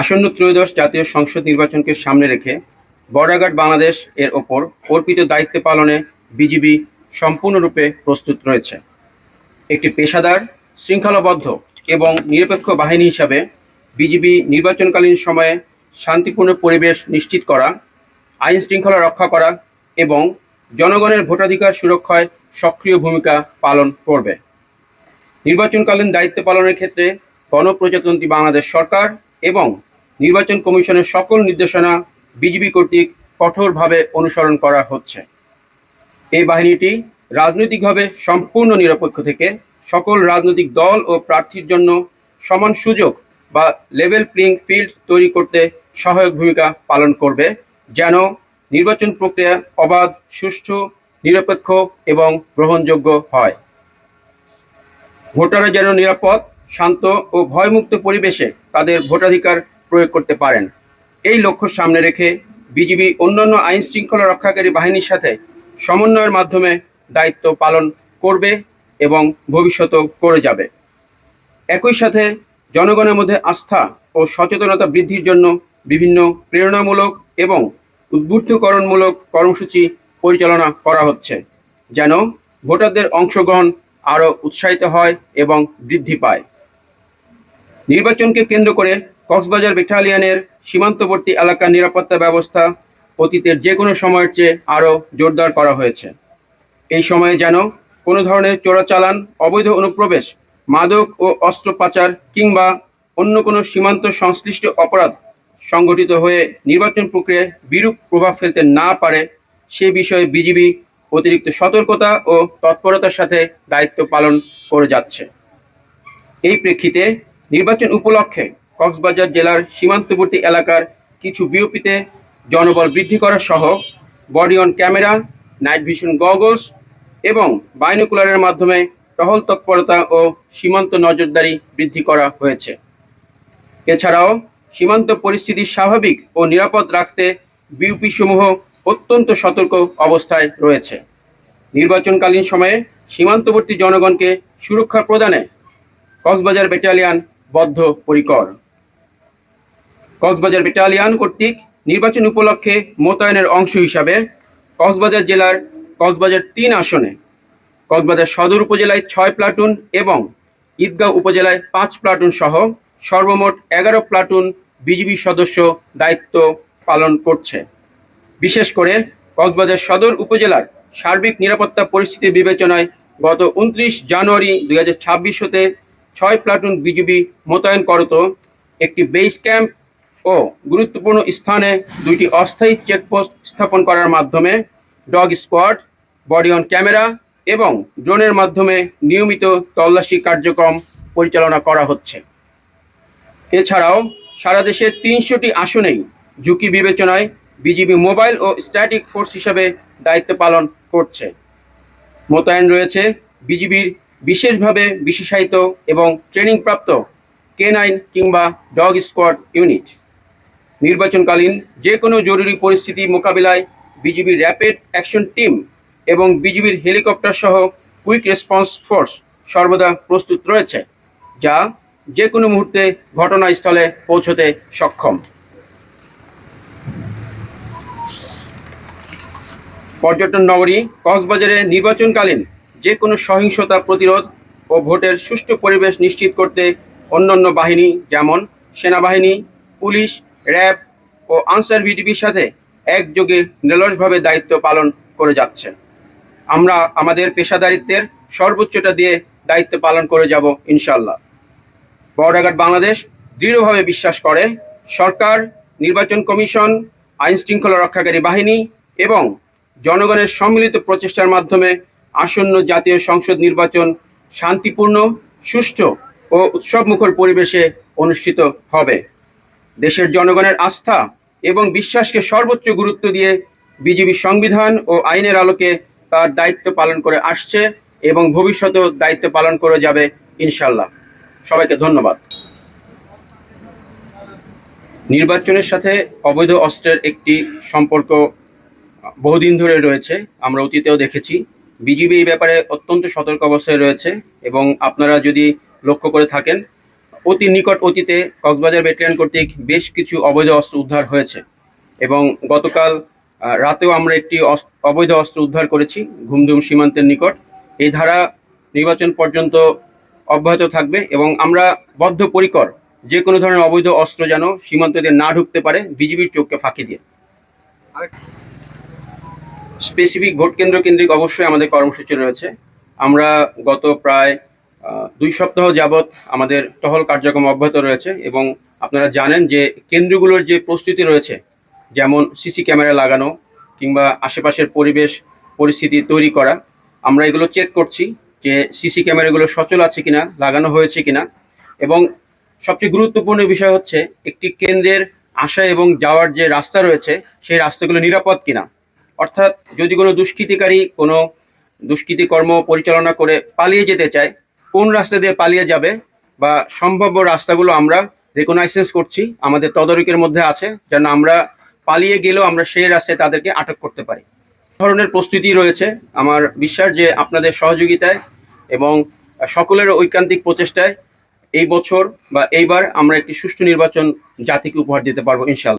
আসন্ন ত্রয়োদশ জাতীয় সংসদ নির্বাচনকে সামনে রেখে বর্ডার বাংলাদেশ এর ওপর অর্পিত দায়িত্ব পালনে বিজিবি সম্পূর্ণরূপে প্রস্তুত রয়েছে। একটি পেশাদার, শৃঙ্খলাবদ্ধ এবং নিরপেক্ষ বাহিনী হিসাবে বিজিবি নির্বাচনকালীন সময়ে শান্তিপূর্ণ পরিবেশ নিশ্চিত করা, আইন শৃঙ্খলা রক্ষা করা এবং জনগণের ভোটাধিকার সুরক্ষায় সক্রিয় ভূমিকা পালন করবে। নির্বাচনকালীন দায়িত্ব পালনের ক্ষেত্রে গণপ্রজাতন্ত্রী বাংলাদেশ সরকার এবং নির্বাচন কমিশনের সকল নির্দেশনা বিজিবি কর্তৃক কঠোরভাবে অনুসরণ করা হচ্ছে। এই বাহিনীটি রাজনৈতিকভাবে সম্পূর্ণ নিরপেক্ষ থেকে সকল রাজনৈতিক দল ও প্রার্থীর জন্য সমান সুযোগ বা লেভেল প্লেইং ফিল্ড তৈরি করতে সহায়ক ভূমিকা পালন করবে, যেন নির্বাচন প্রক্রিয়া অবাধ, সুষ্ঠু, নিরপেক্ষ এবং গ্রহণযোগ্য হয়। ভোটাররা যেন নিরাপদ, শান্ত ও ভয়মুক্ত পরিবেশে তাদের ভোটাধিকার প্রয়োগ করতে পারেন। এই লক্ষ্য সামনে রেখে বিজিবি অন্যান্য আইন শৃঙ্খলা রক্ষাকারী বাহিনীর সাথে সমন্বয়ের মাধ্যমে দায়িত্ব পালন করবে এবং ভবিষ্যতেও করে যাবে। একই সাথে জনগণের মধ্যে আস্থা ও সচেতনতা বৃদ্ধির জন্য বিভিন্ন প্রেরণামূলক এবং উদ্বুদ্ধকরণমূলক কর্মসূচি পরিচালনা করা হচ্ছে, যেন ভোটারদের অংশগ্রহণ আরও উৎসাহিত হয় এবং বৃদ্ধি পায়। নির্বাচনকে কেন্দ্র করে কক্সবাজার ব্যাটালিয়নের সীমান্তবর্তী এলাকার নিরাপত্তা ব্যবস্থা অতীতের যে কোনো সময়ের চেয়ে আরও জোরদার করা হয়েছে। এই সময়ে যেন কোনো ধরনের চোরাচালান, অবৈধ অনুপ্রবেশ, মাদক ও অস্ত্র পাচার কিংবা অন্য কোনো সীমান্ত সংশ্লিষ্ট অপরাধ সংগঠিত হয়ে নির্বাচন প্রক্রিয়ায় বিরূপ প্রভাব ফেলতে না পারে, সে বিষয়ে বিজিবি অতিরিক্ত সতর্কতা ও তৎপরতার সাথে দায়িত্ব পালন করে যাচ্ছে। এই প্রেক্ষিতে নির্বাচন উপলক্ষে কক্সবাজার জেলার সীমান্তবর্তী এলাকার কিছু বিওপিতে জনবল বৃদ্ধি করা সহ body on camera, night vision goggles এবং বাইনোকুলারের মাধ্যমে টহল তৎপরতা ও সীমান্ত নজরদারি বৃদ্ধি করা হয়েছে। এছাড়াও সীমান্ত পরিস্থিতি স্বাভাবিক ও নিরাপদ রাখতে বিউপি সমূহ অত্যন্ত সতর্ক অবস্থায় রয়েছে। নির্বাচনকালীন সময়ে সীমান্তবর্তী জনগণকে সুরক্ষা প্রদানে কক্সবাজার ব্যাটালিয়ান বদ্ধপরিকর। কক্সবাজার ব্যাটালিয়ান কর্তৃক নির্বাচন উপলক্ষে মোতায়েনের অংশ হিসাবে কক্সবাজার জেলার কক্সবাজার তিন আসনে, কক্সবাজার সদর উপজেলায় ছয় প্লাটুন এবং ঈদগাঁও উপজেলায় পাঁচ প্লাটুন সহ সর্বমোট এগারো প্লাটুন বিজিবি সদস্য দায়িত্ব পালন করছে। বিশেষ করে কক্সবাজার সদর উপজেলার সার্বিক নিরাপত্তা পরিস্থিতি বিবেচনায় গত উনত্রিশ জানুয়ারি দুই হাজার ছাব্বিশ হতে ছয় প্লাটুন বিজিবি মোতায়েন করত একটি বেস ক্যাম্প ও গুরুত্বপূর্ণ স্থানে দুইটি অস্থায়ী চেকপোস্ট স্থাপন করার মাধ্যমে dog squad, body on camera এবং ড্রোনের মাধ্যমে নিয়মিত তল্লাশি কার্যক্রম পরিচালনা করা হচ্ছে। এছাড়াও সারা দেশের তিনশোটি আসনেই ঝুঁকি বিবেচনায় বিজিবি মোবাইল ও স্ট্যাটিক ফোর্স হিসাবে দায়িত্ব পালন করছে। মোতায়েন রয়েছে বিজিবির বিশেষভাবে বিশেষায়িত এবং ট্রেনিংপ্রাপ্ত কে নাইন কিংবা ডগ স্কোয়াড ইউনিট। নির্বাচনকালীন যে কোনো জরুরি পরিস্থিতি মোকাবিলায় বিজিবির র্যাপিড অ্যাকশন টিম এবং বিজিবির হেলিকপ্টার সহ কুইক রেসপন্স ফোর্স সর্বদা প্রস্তুত রয়েছে, যা যে কোনো মুহূর্তে ঘটনাস্থলে পৌঁছতে সক্ষম। পর্যটন নগরী কক্সবাজারে নির্বাচনকালীন যে কোনো সহিংসতা প্রতিরোধ ও ভোটের সুষ্ঠু পরিবেশ নিশ্চিত করতে অন্যান্য বাহিনী যেমন সেনাবাহিনী, পুলিশ র্যাব ও আনসার ভিডিপির সাথে একযোগে নিরলসভাবে দায়িত্ব পালন করে যাচ্ছে। আমরা আমাদের পেশাদারিত্বের সর্বোচ্চটা দিয়ে দায়িত্ব পালন করে যাব ইনশাল্লাহ বর্ডার গার্ড বাংলাদেশ দৃঢ়ভাবে বিশ্বাস করে, সরকার, নির্বাচন কমিশন আইন শৃঙ্খলা রক্ষাকারী বাহিনী এবং জনগণের সম্মিলিত প্রচেষ্টার মাধ্যমে আসন্ন জাতীয় সংসদ নির্বাচন শান্তিপূর্ণ, সুষ্ঠু ও উৎসবমুখর পরিবেশে অনুষ্ঠিত হবে। দেশের জনগণের আস্থা এবং বিশ্বাসকে সর্বোচ্চ গুরুত্ব দিয়ে বিজেপি সংবিধান ও আইনের আলোকে তার দায়িত্ব পালন করে আসছে এবং ভবিষ্যতেও দায়িত্ব পালন করে যাবে ইনশাল্লাহ সবাইকে ধন্যবাদ। নির্বাচনের সাথে অবৈধ অস্ত্রের একটি সম্পর্ক বহুদিন ধরে রয়েছে, আমরা অতীতেও দেখেছি। বিজিবি এই ব্যাপারে অত্যন্ত সতর্ক অবস্থায় রয়েছে এবং আপনারা যদি লক্ষ্য করে থাকেন অতি নিকট অতীতে কক্সবাজার ব্যাটালিয়ন কর্তৃক বেশ কিছু অবৈধ অস্ত্র উদ্ধার হয়েছে এবং গতকাল রাতেও আমরা একটি অবৈধ অস্ত্র উদ্ধার করেছি ঘুমধুম সীমান্তের নিকট। এই ধারা নির্বাচন পর্যন্ত অব্যাহত থাকবে এবং আমরা বদ্ধপরিকর যে কোনো ধরনের অবৈধ অস্ত্র যেন সীমান্ত না ঢুকতে পারে বিজিবির চোখকে ফাঁকি দিয়ে। স্পেসিফিক ভোট কেন্দ্র কেন্দ্রিক অবশ্যই আমাদের কর্মসূচি রয়েছে। আমরা গত প্রায় দুই সপ্তাহ যাবৎ আমাদের টহল কার্যক্রম অব্যাহত রয়েছে এবং আপনারা জানেন যে কেন্দ্রগুলোর যে প্রস্তুতি রয়েছে, যেমন সিসি ক্যামেরা লাগানো কিংবা আশেপাশের পরিবেশ পরিস্থিতি তৈরি করা, আমরা এগুলো চেক করছি যে সিসি ক্যামেরাগুলো সচল আছে কিনা, লাগানো হয়েছে কিনা। এবং সবচেয়ে গুরুত্বপূর্ণ বিষয় হচ্ছে একটি কেন্দ্রের আসা এবং যাওয়ার যে রাস্তা রয়েছে, সেই রাস্তাগুলো নিরাপদ কিনা। অর্থাৎ যদি কোনো দুষ্কৃতিকারী কোনো দুষ্কৃতিকর্ম পরিচালনা করে পালিয়ে যেতে চায় কোন রাস্তা দিয়ে পালিয়ে যাবে বা সম্ভাব্য রাস্তাগুলো আমরা রেকগনাইসেন্স করছি, আমাদের তদারকির মধ্যে আছে, যেন আমরা পালিয়ে গেলেও আমরা সেই রাস্তায় তাদেরকে আটক করতে পারি। ধরনের প্রস্তুতি রয়েছে আমার বিশ্বাস যে আপনাদের সহযোগিতায় এবং সকলের ঐকান্তিক প্রচেষ্টায় এই বছর বা এইবার আমরা একটি সুষ্ঠু নির্বাচন জাতিকে উপহার দিতে পারব ইনশাল্লাহ